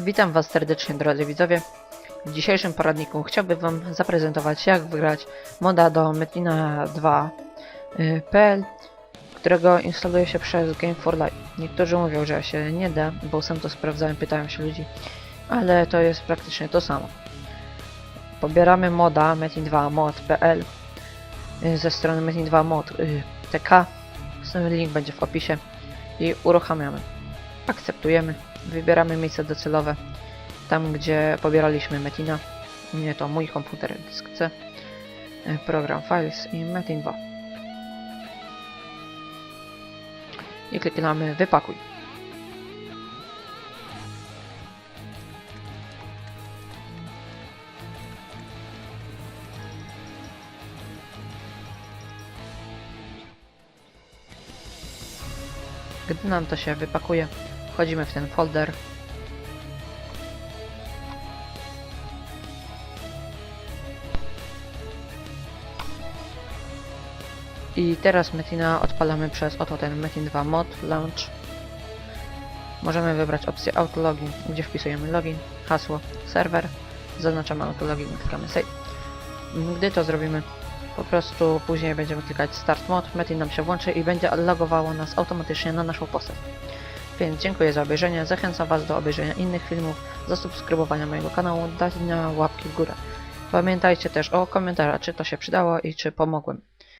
Witam Was serdecznie drodzy widzowie. W dzisiejszym poradniku chciałbym Wam zaprezentować jak wygrać moda do Metina 2.pl którego instaluje się przez Game for Life. Niektórzy mówią, że się nie da, bo sam to sprawdzałem, pytałem się ludzi, ale to jest praktycznie to samo. Pobieramy moda metin2 mod.pl y, ze strony metin2 mod y, tk. Link będzie w opisie i uruchamiamy. Akceptujemy, wybieramy miejsce docelowe, tam gdzie pobieraliśmy Metina. U mnie to mój komputer, dysk C, y, program Files i Metin 2. I klikamy wypakuj. Gdy nam to się wypakuje, wchodzimy w ten folder. I teraz Metina odpalamy przez oto ten Metin 2 Mod Launch. Możemy wybrać opcję Autologin, gdzie wpisujemy login, hasło, serwer, zaznaczamy Autologin i klikamy Save. Gdy to zrobimy, po prostu później będziemy klikać Start Mod, Metin nam się włączy i będzie logowało nas automatycznie na naszą postać. Więc dziękuję za obejrzenie, zachęcam Was do obejrzenia innych filmów, zasubskrybowania mojego kanału, dania łapki w górę. Pamiętajcie też o komentarzach, czy to się przydało i czy pomogłem.